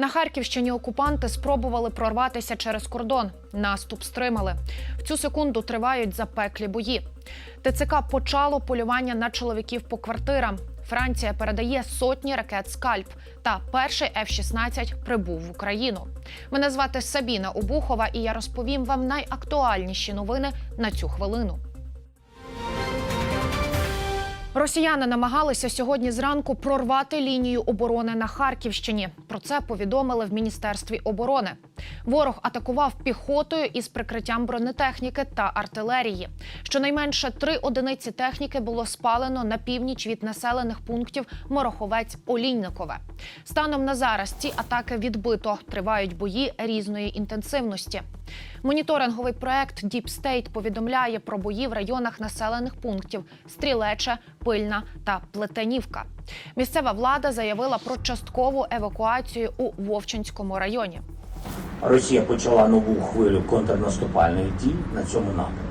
На Харківщині окупанти спробували прорватися через кордон. Наступ стримали. В цю секунду тривають запеклі бої. ТЦК почало полювання на чоловіків по квартирам. Франція передає сотні ракет скальп. Та перший F-16 прибув в Україну. Мене звати Сабіна Обухова, і я розповім вам найактуальніші новини на цю хвилину. Росіяни намагалися сьогодні зранку прорвати лінію оборони на Харківщині. Про це повідомили в міністерстві оборони. Ворог атакував піхотою із прикриттям бронетехніки та артилерії. Щонайменше три одиниці техніки було спалено на північ від населених пунктів Мороховець Олійникове. Станом на зараз ці атаки відбито. Тривають бої різної інтенсивності. Моніторинговий проект Deep State повідомляє про бої в районах населених пунктів Стрілече, Пильна та Плетенівка. Місцева влада заявила про часткову евакуацію у Вовчинському районі. Росія почала нову хвилю контрнаступальних дій на цьому напрямку.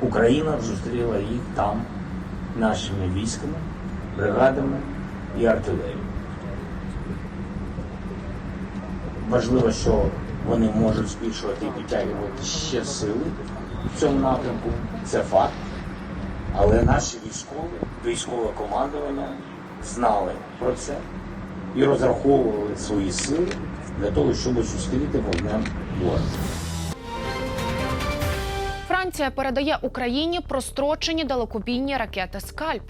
Україна зустріла їх там нашими військами, бригадами і артилерією. Важливо, що вони можуть збільшувати і підтягувати ще сили в цьому напрямку. Це факт. Але наші військові, військове командування знали про це і розраховували свої сили для того, щоб зустріти вогнем ворога. Франція передає Україні прострочені далекобійні ракети Скальп.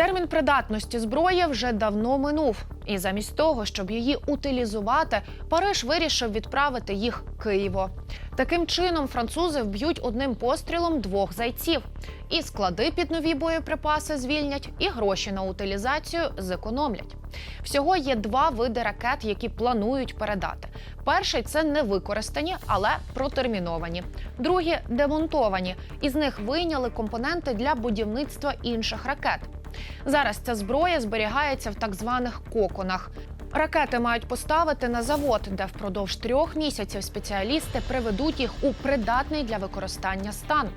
Термін придатності зброї вже давно минув, і замість того, щоб її утилізувати, Париж вирішив відправити їх Києву. Таким чином французи вб'ють одним пострілом двох зайців. І склади під нові боєприпаси звільнять, і гроші на утилізацію зекономлять. Всього є два види ракет, які планують передати. Перший це невикористані, але протерміновані. Другі демонтовані. Із них вийняли компоненти для будівництва інших ракет. Зараз ця зброя зберігається в так званих коконах. Ракети мають поставити на завод, де впродовж трьох місяців спеціалісти приведуть їх у придатний для використання стан.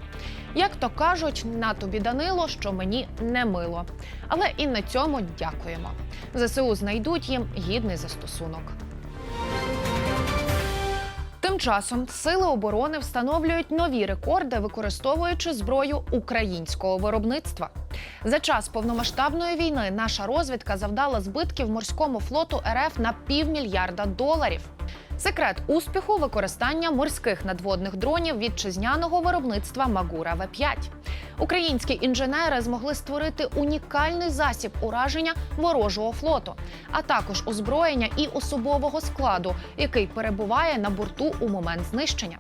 Як то кажуть, на тобі Данило, що мені не мило. Але і на цьому дякуємо. ЗСУ знайдуть їм гідний застосунок. Тим часом сили оборони встановлюють нові рекорди, використовуючи зброю українського виробництва. За час повномасштабної війни наша розвідка завдала збитків морському флоту РФ на півмільярда доларів. Секрет успіху використання морських надводних дронів вітчизняного виробництва Магура В5. Українські інженери змогли створити унікальний засіб ураження ворожого флоту, а також озброєння і особового складу, який перебуває на борту у момент знищення.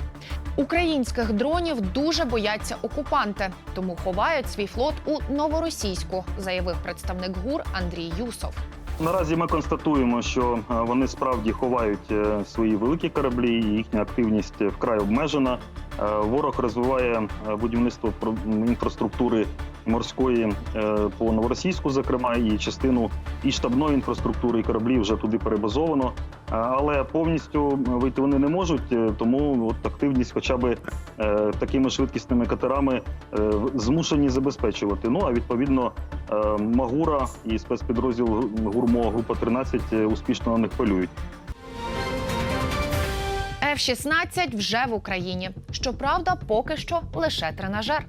Українських дронів дуже бояться окупанти, тому ховають свій флот у новоросійську, заявив представник ГУР Андрій Юсов. Наразі ми констатуємо, що е, вони справді ховають е, свої великі кораблі, і їхня активність вкрай обмежена. Е, Ворог розвиває е, будівництво інфраструктури морської е, по новоросійську, зокрема, і частину і штабної інфраструктури, і кораблів вже туди перебазовано. Але повністю вийти вони не можуть, тому от активність, хоча б такими швидкісними катерами, змушені забезпечувати. Ну а відповідно Магура і спецпідрозділ Гурмо група 13 е, успішно на них полюють. F-16 вже в Україні. Щоправда, поки що лише тренажер.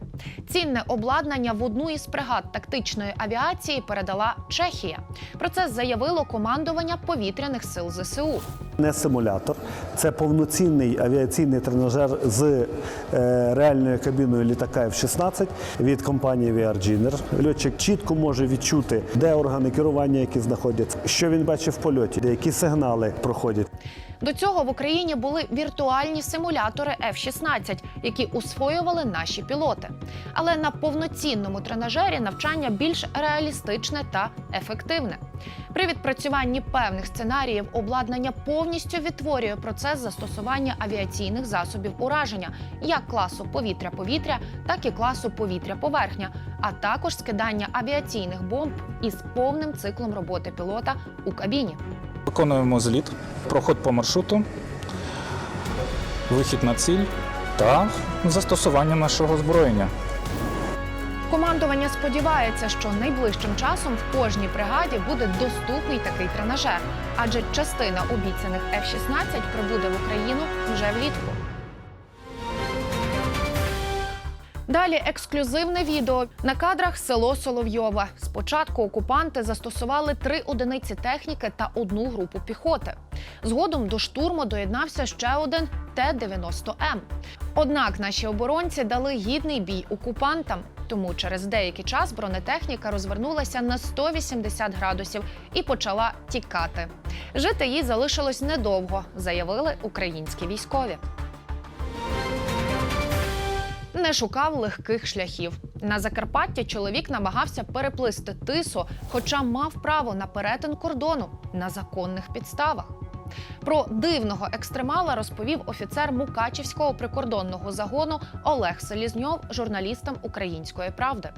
Цінне обладнання в одну із бригад тактичної авіації передала Чехія. Про це заявило командування повітряних сил ЗСУ. Не симулятор, це повноцінний авіаційний тренажер з е, реальною кабіною літака F-16 від компанії VRGiner. Льотчик чітко може відчути, де органи керування, які знаходяться, що він бачить в польоті, які сигнали проходять. До цього в Україні були віртуальні симулятори F-16, які освоювали наші пілоти. Але на повноцінному тренажері навчання більш реалістичне та ефективне. При відпрацюванні певних сценаріїв обладнання повністю відтворює процес застосування авіаційних засобів ураження як класу повітря-повітря, так і класу повітря-поверхня, а також скидання авіаційних бомб із повним циклом роботи пілота у кабіні. Виконуємо зліт, проход по маршруту, вихід на ціль та застосування нашого озброєння. Командування сподівається, що найближчим часом в кожній бригаді буде доступний такий тренажер. адже частина обіцяних F-16 прибуде в Україну вже влітку. Далі ексклюзивне відео на кадрах село Соловйова. Спочатку окупанти застосували три одиниці техніки та одну групу піхоти. Згодом до штурму доєднався ще один Т-90М. Однак наші оборонці дали гідний бій окупантам. Тому через деякий час бронетехніка розвернулася на 180 градусів і почала тікати. Жити їй залишилось недовго, заявили українські військові не шукав легких шляхів. На Закарпаття чоловік намагався переплисти тису, хоча мав право на перетин кордону на законних підставах. Про дивного екстремала розповів офіцер Мукачівського прикордонного загону Олег Селізньов журналістам Української правди.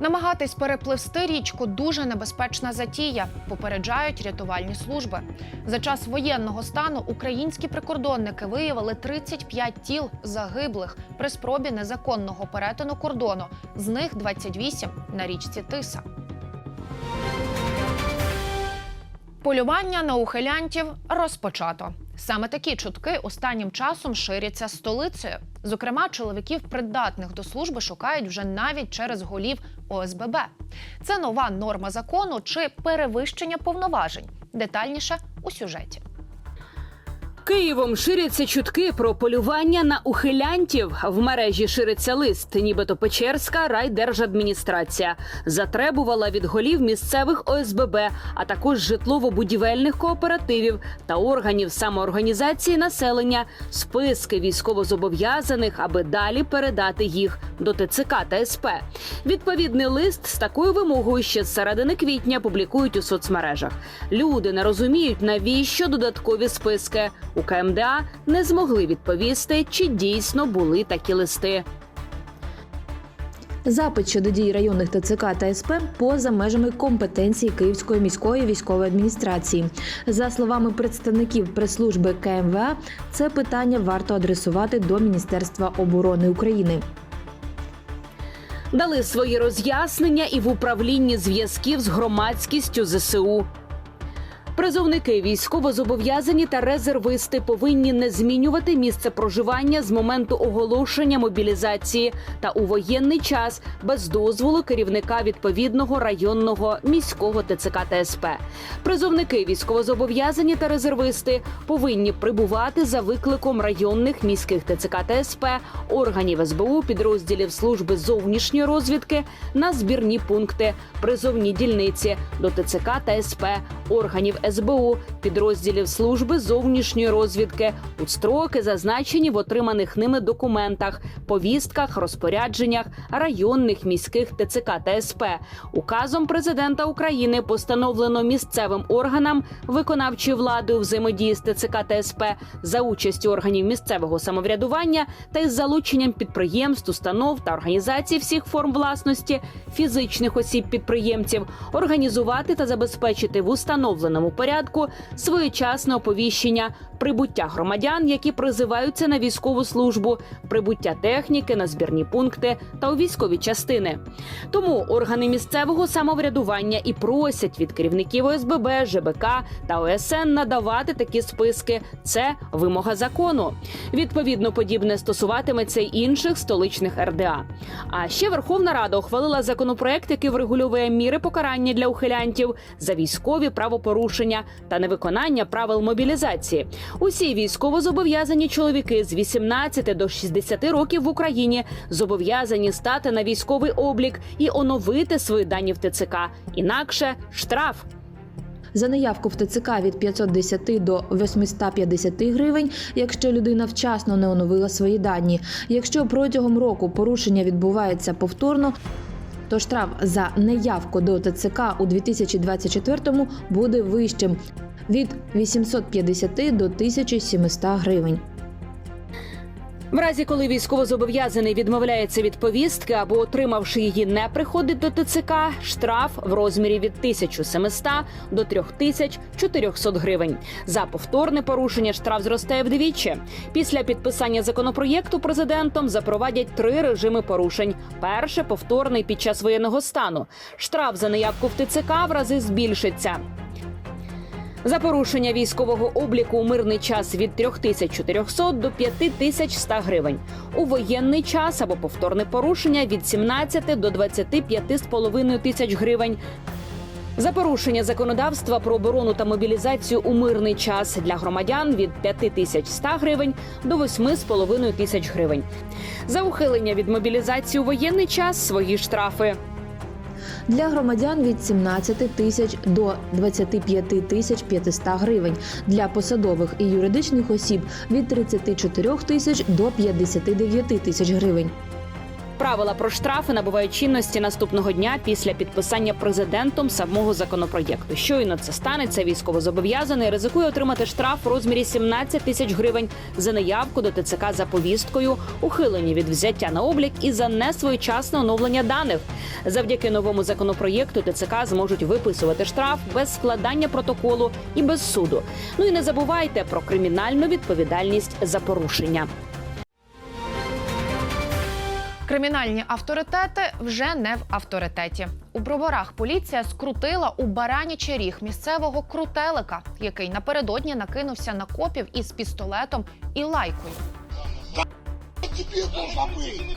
Намагатись перепливсти річку дуже небезпечна затія, попереджають рятувальні служби. За час воєнного стану українські прикордонники виявили 35 тіл загиблих при спробі незаконного перетину кордону. З них 28 на річці Тиса. Полювання на ухилянтів розпочато. Саме такі чутки останнім часом ширяться столицею. Зокрема, чоловіків придатних до служби шукають вже навіть через голів ОСББ. Це нова норма закону чи перевищення повноважень. Детальніше у сюжеті. Києвом ширяться чутки про полювання на ухилянтів. В мережі шириться лист, нібито Печерська райдержадміністрація затребувала від голів місцевих ОСББ, а також житлово-будівельних кооперативів та органів самоорганізації населення списки військовозобов'язаних, аби далі передати їх до ТЦК та СП. Відповідний лист з такою вимогою ще з середини квітня публікують у соцмережах. Люди не розуміють, навіщо додаткові списки. У КМДА не змогли відповісти, чи дійсно були такі листи. Запит щодо дій районних ТЦК та СП поза межами компетенції Київської міської військової адміністрації. За словами представників прес-служби КМВА, це питання варто адресувати до Міністерства оборони України. Дали свої роз'яснення і в управлінні зв'язків з громадськістю ЗСУ. Призовники військовозобов'язані та резервисти повинні не змінювати місце проживання з моменту оголошення мобілізації та у воєнний час без дозволу керівника відповідного районного міського ТЦК та СП. Призовники військовозобов'язані та резервисти повинні прибувати за викликом районних міських ТЦК та СП, органів СБУ, підрозділів служби зовнішньої розвідки на збірні пункти, призовні дільниці до ТЦК та СП, органів СБУ, підрозділів служби зовнішньої розвідки у строки, зазначені в отриманих ними документах, повістках, розпорядженнях районних міських ТЦК та СП. Указом президента України постановлено місцевим органам виконавчої влади у взаємодії з ТЦК та СП за участю органів місцевого самоврядування та із залученням підприємств, установ та організацій всіх форм власності фізичних осіб підприємців організувати та забезпечити в установленому порядку своєчасне оповіщення, прибуття громадян, які призиваються на військову службу, прибуття техніки на збірні пункти та у військові частини. Тому органи місцевого самоврядування і просять від керівників ОСББ, ЖБК та ОСН надавати такі списки. Це вимога закону. Відповідно, подібне стосуватиметься й інших столичних РДА. А ще Верховна Рада ухвалила законопроект, який врегульовує міри покарання для ухилянтів за військові правопорушення та невиконання правил мобілізації. Усі військовозобов'язані чоловіки з 18 до 60 років в Україні зобов'язані стати на військовий облік і оновити свої дані в ТЦК. Інакше штраф. За неявку в ТЦК від 510 до 850 гривень, якщо людина вчасно не оновила свої дані. Якщо протягом року порушення відбувається повторно, то штраф за неявку до ТЦК у 2024 буде вищим від 850 до 1700 гривень. В разі, коли військовозобов'язаний відмовляється від повістки або отримавши її, не приходить до ТЦК, штраф в розмірі від 1700 до 3400 гривень. За повторне порушення штраф зростає вдвічі. Після підписання законопроєкту президентом запровадять три режими порушень: перше повторний під час воєнного стану. Штраф за неявку в ТЦК в рази збільшиться. За порушення військового обліку у мирний час від 3400 до 5100 гривень. У воєнний час або повторне порушення від 17 до 25,5 тисяч гривень. За порушення законодавства про оборону та мобілізацію у мирний час для громадян від 5100 гривень до 8,5 тисяч гривень. За ухилення від мобілізації у воєнний час свої штрафи. Для громадян від 17 тисяч до 25 тисяч 500 гривень. Для посадових і юридичних осіб від 34 тисяч до 59 тисяч гривень. Правила про штрафи набувають чинності наступного дня після підписання президентом самого законопроєкту. Щойно це станеться, військовозобов'язаний ризикує отримати штраф у розмірі 17 тисяч гривень за неявку до ТЦК за повісткою, ухилення від взяття на облік і за несвоєчасне оновлення даних. Завдяки новому законопроєкту ТЦК зможуть виписувати штраф без складання протоколу і без суду. Ну і не забувайте про кримінальну відповідальність за порушення. Кримінальні авторитети вже не в авторитеті. У броварах поліція скрутила у баранячий ріг місцевого крутелика, який напередодні накинувся на копів із пістолетом і лайкою. тебе должна быть.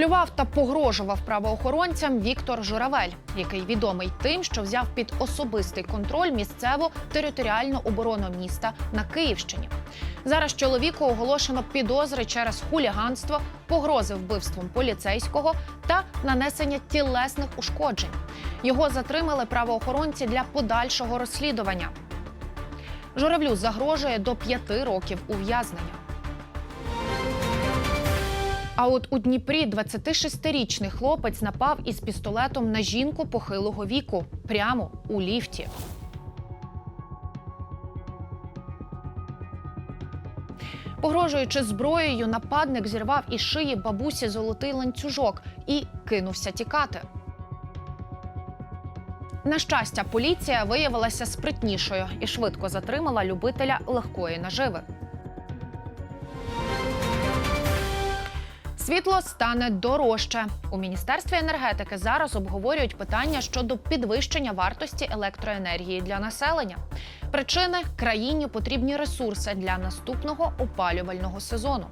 Плював та погрожував правоохоронцям Віктор Журавель, який відомий тим, що взяв під особистий контроль місцеву територіальну оборону міста на Київщині. Зараз чоловіку оголошено підозри через хуліганство, погрози вбивством поліцейського та нанесення тілесних ушкоджень. Його затримали правоохоронці для подальшого розслідування. Журавлю загрожує до п'яти років ув'язнення. А от у Дніпрі 26-річний хлопець напав із пістолетом на жінку похилого віку прямо у ліфті. Погрожуючи зброєю, нападник зірвав із шиї бабусі золотий ланцюжок і кинувся тікати. На щастя, поліція виявилася спритнішою і швидко затримала любителя легкої наживи. Світло стане дорожче. У міністерстві енергетики зараз обговорюють питання щодо підвищення вартості електроенергії для населення. Причини країні потрібні ресурси для наступного опалювального сезону.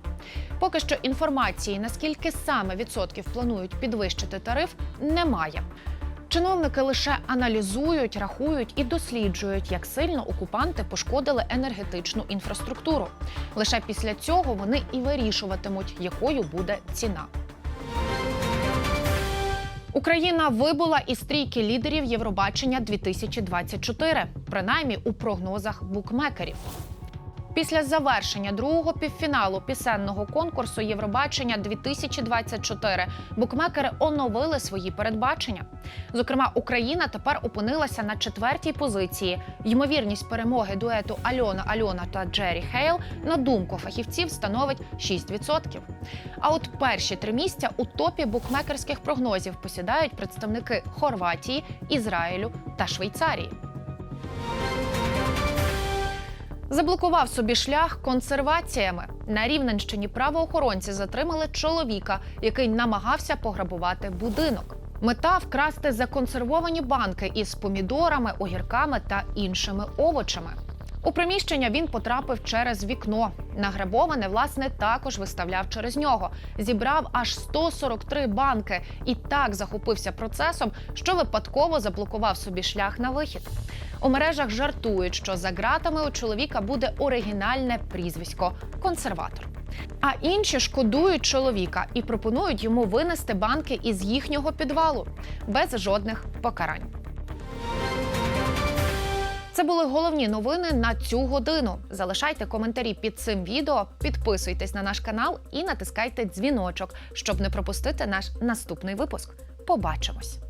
Поки що інформації, наскільки саме відсотків планують підвищити тариф, немає. Чиновники лише аналізують, рахують і досліджують, як сильно окупанти пошкодили енергетичну інфраструктуру. Лише після цього вони і вирішуватимуть, якою буде ціна. Україна вибула із трійки лідерів Євробачення 2024, принаймні у прогнозах букмекерів. Після завершення другого півфіналу пісенного конкурсу Євробачення 2024 букмекери оновили свої передбачення. Зокрема, Україна тепер опинилася на четвертій позиції. Ймовірність перемоги дуету Альона Альона та Джері Хейл на думку фахівців становить 6%. А от перші три місця у топі букмекерських прогнозів посідають представники Хорватії, Ізраїлю та Швейцарії. Заблокував собі шлях консерваціями. На Рівненщині правоохоронці затримали чоловіка, який намагався пограбувати будинок. Мета вкрасти законсервовані банки із помідорами, огірками та іншими овочами. У приміщення він потрапив через вікно. Награбоване, власне, також виставляв через нього. Зібрав аж 143 банки і так захопився процесом, що випадково заблокував собі шлях на вихід. У мережах жартують, що за ґратами у чоловіка буде оригінальне прізвисько консерватор. А інші шкодують чоловіка і пропонують йому винести банки із їхнього підвалу без жодних покарань. Це були головні новини на цю годину. Залишайте коментарі під цим відео, підписуйтесь на наш канал і натискайте дзвіночок, щоб не пропустити наш наступний випуск. Побачимось!